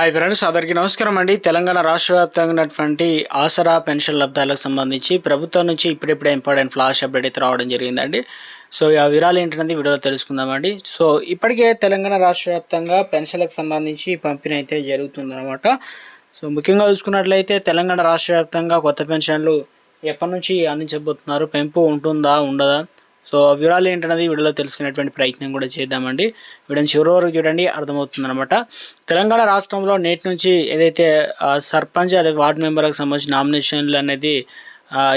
Hi friends అందరికీ నమస్కారం అండి. తెలంగాణ రాష్ట్ర వ్యాప్తంగా ఉన్నటువంటి ఆసరా పెన్షన్ లబ్ధాలకు సంబంధించి ప్రభుత్వం నుంచి ఇప్పుడిప్పుడే ఇంపార్టెంట్ ఫ్లాష్ అప్డేట్ అయితే రావడం జరిగిందండి. సో ఆ వివరాలు ఏంటనేది వీడియోలో తెలుసుకుందామండి. సో ఇప్పటికే తెలంగాణ రాష్ట్ర వ్యాప్తంగా పెన్షన్లకు సంబంధించి పంపిణీ అయితే జరుగుతుందన్నమాట. సో ముఖ్యంగా చూసుకున్నట్లయితే తెలంగాణ రాష్ట్ర వ్యాప్తంగా కొత్త పెన్షన్లు ఎప్పటి నుంచి అందించబోతున్నారు? పెంపు ఉంటుందా? ఉండదా? సో వివరాలు ఏంటనేది వీడియోలో తెలుసుకునేటువంటి ప్రయత్నం కూడా చేద్దామండి. వీడియోని చివరి వరకు చూడండి అర్థమవుతుందనమాట తెలంగాణ రాష్ట్రంలో నేటి నుంచి ఏదైతే సర్పంచ్ అదే వార్డు మెంబర్లకు సంబంధించి నామినేషన్లు అనేది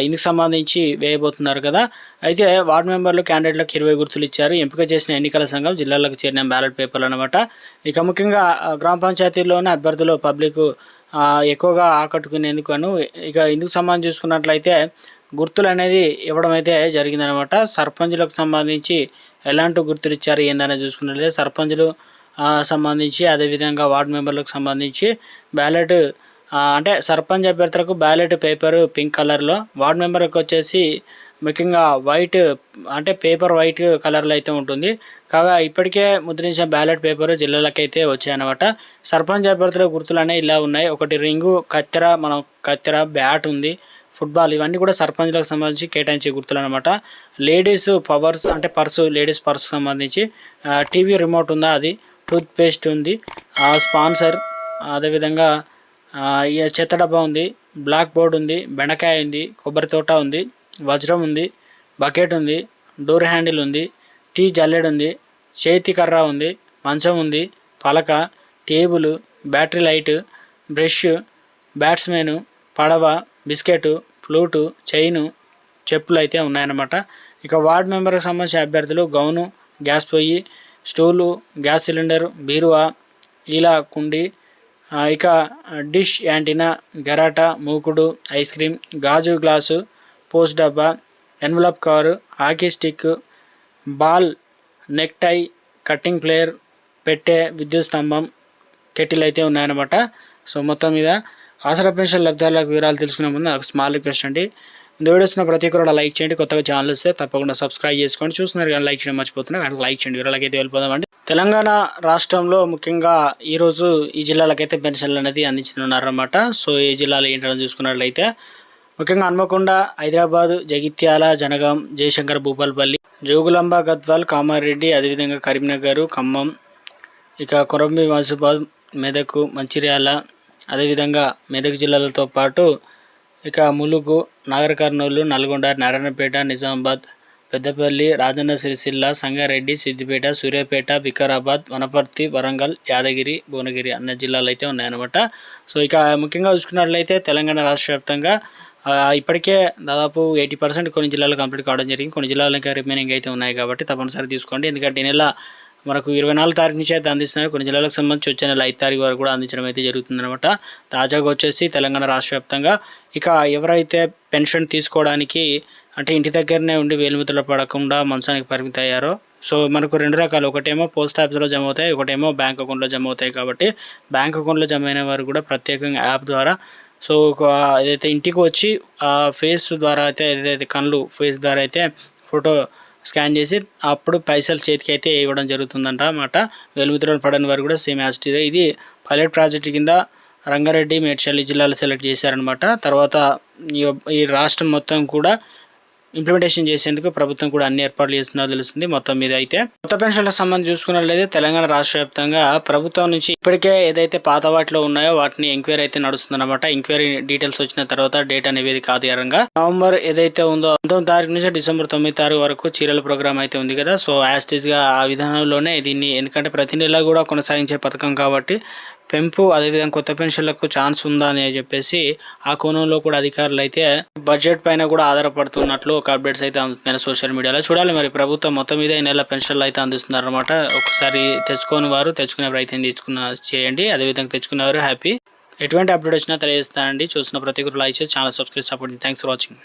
ఇందుకు సంబంధించి వేయబోతున్నారు కదా. అయితే వార్డు మెంబర్లు క్యాండిడేట్లకు ఇరవై గుర్తులు ఇచ్చారు. ఎంపిక చేసిన ఎన్నికల సంఘం జిల్లాలకు చేరిన బ్యాలెట్ పేపర్లు అనమాట ఇక ముఖ్యంగా గ్రామ పంచాయతీల్లోనే అభ్యర్థులు పబ్లిక్ ఎక్కువగా ఆకట్టుకునేందుకు ఇక ఇందుకు సంబంధించి చూసుకున్నట్లయితే గుర్తులు అనేది ఇవ్వడం అయితే జరిగిందనమాట. సర్పంచులకు సంబంధించి ఎలాంటి గుర్తులు ఇచ్చారు ఏందనేది చూసుకున్నట్లయితే సర్పంచులు సంబంధించి అదేవిధంగా వార్డు మెంబర్లకు సంబంధించి బ్యాలెట్ అంటే సర్పంచ్ అభ్యర్థులకు బ్యాలెట్ పేపర్ పింక్ కలర్లో వార్డు మెంబర్కి వచ్చేసి ముఖ్యంగా వైట్ అంటే పేపర్ వైట్ కలర్లో అయితే ఉంటుంది. కాగా ఇప్పటికే ముద్రించిన బ్యాలెట్ పేపర్ జిల్లాలకైతే వచ్చాయన్నమాట. సర్పంచ్ అభ్యర్థుల గుర్తులు అనేవి ఇలా ఉన్నాయి. ఒకటి రింగు కత్తెర మనం కత్తెర బ్యాట్ ఉంది. ఫుట్బాల్ ఇవన్నీ కూడా సర్పంచ్లకు సంబంధించి కేటాయించే గుర్తులు అనమాట లేడీస్ పవర్స్ అంటే పర్సు లేడీస్ పర్స్ సంబంధించి టీవీ రిమోట్ ఉందా అది? టూత్ పేస్ట్ ఉంది స్పాన్సర్ అదేవిధంగా ఈ చెత్త డబ్బా ఉంది. బ్లాక్ బోర్డ్ ఉంది. బెండకాయ ఉంది. కొబ్బరి తోట ఉంది. వజ్రం ఉంది. బకెట్ ఉంది. డోర్ హ్యాండిల్ ఉంది. టీ జల్లెడ ఉంది. చేతి కర్ర ఉంది. మంచం ఉంది. పలక table battery light brush batsmen పడవ బిస్కెట్ ఫ్లూటు చైను చెప్పులు అయితే ఉన్నాయన్నమాట. ఇక వార్డ్ మెంబర్కి సంబంధించిన అభ్యర్థులు గౌను గ్యాస్ పొయ్యి స్టూలు గ్యాస్ సిలిండర్ బీరువా ఇలా కుండి ఇక డిష్ యాంటీనా గరాటా మూకుడు ఐస్ క్రీమ్ గాజు గ్లాసు పోస్ట్ డబ్బా envelope cover hockey stick ball necktie cutting player పెట్టే విద్యుత్ స్తంభం కెటిల్ అయితే ఉన్నాయన్నమాట. సో మొత్తం మీద ఆసరా పెన్షన్ లబ్ధారులకు వివరాలు తెలుసుకునే ముందు నాకు స్మాల్ రిక్వెస్ట్ అండి. వీడియోస్న ప్రతి ఒక్కరు లైక్ చేయండి. కొత్తగా ఛానల్ వస్తే తప్పకుండా సబ్స్క్రైబ్ చేసుకోండి. చూస్తున్నారు కానీ లైక్ చేయడం మర్చిపోతున్నారు కానీ లైక్ చేయండి. వివరాలకైతే వెళ్ళిపోదామండి తెలంగాణ రాష్ట్రంలో ముఖ్యంగా ఈరోజు ఈ జిల్లాలకైతే పెన్షన్లు అనేది అందించనున్నారన్నమాట. సో ఏ జిల్లాలో ఏంటని చూసుకున్నట్లయితే ముఖ్యంగా హన్మకొండ హైదరాబాదు జగిత్యాల జనగాం జయశంకర్ భూపాల్పల్లి జోగులంబ గద్వాల్ కామారెడ్డి అదేవిధంగా కరీంనగర్ ఖమ్మం ఇక కొరంబి మసిబాద్ మెదకు మంచిర్యాల అదేవిధంగా మెదక్ జిల్లాలతో పాటు ఇక ములుగు నాగర్ కర్నూలు నల్గొండ నారాయణపేట నిజామాబాద్ పెద్దపల్లి రాజన్న సిరిసిల్ల సంగారెడ్డి సిద్దిపేట సూర్యాపేట వికారాబాద్ వనపర్తి వరంగల్ యాదగిరి భువనగిరి అన్న జిల్లాలు అయితే ఉన్నాయన్నమాట. సో ఇక ముఖ్యంగా చూసుకున్నట్లయితే తెలంగాణ రాష్ట్ర వ్యాప్తంగా ఇప్పటికే దాదాపు ఎయిటీ పర్సెంట్ కొన్ని జిల్లాలు కంప్లీట్ కావడం జరిగింది. కొన్ని జిల్లాలు ఇంకా రిమైనింగ్ అయితే ఉన్నాయి కాబట్టి తప్పనిసరి తీసుకోండి. ఎందుకంటే ఈ నెల మనకు ఇరవై నాలుగు తారీఖు నుంచి అయితే అందిస్తున్నారు. కొన్ని జిల్లాలకు సంబంధించి వచ్చే నెల ఐదు తారీఖు వరకు కూడా అందించడం అయితే జరుగుతుందన్నమాట. తాజాగా వచ్చేసి తెలంగాణ రాష్ట్ర వ్యాప్తంగా ఇక ఎవరైతే పెన్షన్ తీసుకోవడానికి అంటే ఇంటి దగ్గరనే ఉండి వేలిముద్రలు పడకుండా మంచానికి పరిమితి అయ్యారో సో మనకు రెండు రకాలు. ఒకటేమో పోస్ట్ ఆఫీస్లో జమ అవుతాయి ఒకటేమో బ్యాంక్ అకౌంట్లో జమ అవుతాయి కాబట్టి బ్యాంక్ అకౌంట్లో జమ అయిన వారు కూడా ప్రత్యేకంగా యాప్ ద్వారా సో ఒక ఏదైతే ఇంటికి వచ్చి ఆ ఫేస్ ద్వారా అయితే ఏదైతే కళ్ళు ఫేస్ ద్వారా అయితే ఫోటో స్కాన్ చేసి అప్పుడు పైసలు చేతికి అయితే ఇవ్వడం జరుగుతుందంట అన్నమాట. వెలుగుతున్న పడని వారు కూడా సేమ్ యాజ్ ఇది పైలట్ ప్రాజెక్ట్ కింద రంగారెడ్డి మేడ్చల్లి జిల్లాలు సెలెక్ట్ చేశారనమాట తర్వాత ఈ- ఈ రాష్ట్రం మొత్తం కూడా ఇంప్లిమెంటేషన్ చేసేందుకు ప్రభుత్వం కూడా అన్ని ఏర్పాట్లు చేస్తున్నదో తెలుస్తుంది. మొత్తం మీద అయితే కొత్త పెన్షన్లకు సంబంధించి చూసుకున్నట్లయితే తెలంగాణ రాష్ట్ర వ్యాప్తంగా ప్రభుత్వం నుంచి ఇప్పటికే ఏదైతే పాత వాటిలో ఉన్నాయో వాటిని ఎంక్వైరీ అయితే నడుస్తుందన్నమాట. ఎంక్వైరీ డీటెయిల్స్ వచ్చిన తర్వాత డేటా నివేదిక ఆధారంగా నవంబర్ ఏదైతే ఉందో పంతొమ్మిది తారీఖు నుంచి డిసెంబర్ తొమ్మిది తారీఖు వరకు చీరల ప్రోగ్రామ్ అయితే ఉంది కదా. సో యాస్టేజ్గా ఆ విధానంలోనే దీన్ని ఎందుకంటే ప్రతి నెల కూడా కొనసాగించే పథకం కాబట్టి పెంపు అదేవిధంగా కొత్త పెన్షన్లకు ఛాన్స్ ఉందా అని చెప్పేసి ఆ కోణంలో కూడా అధికారులు అయితే బడ్జెట్ పైన కూడా ఆధారపడుతున్నట్లు ఒక అప్డేట్స్ అయితే అందుతున్నాయి సోషల్ మీడియాలో. చూడాలి మరి ప్రభుత్వం మొత్తం మీద ఈ నెల పెన్షన్లు అయితే అందిస్తున్నారనమాట ఒకసారి తెచ్చుకోని వారు తెచ్చుకునే ప్రయత్నం తీసుకున్న చేయండి. అదేవిధంగా తెచ్చుకునేవారు హ్యాపీ. ఎటువంటి అప్డేట్ వచ్చినా తెలియజేస్తానండి. చూసిన ప్రతి ఒక్కరు లైక్ చేసి channel subscribe support thanks for watching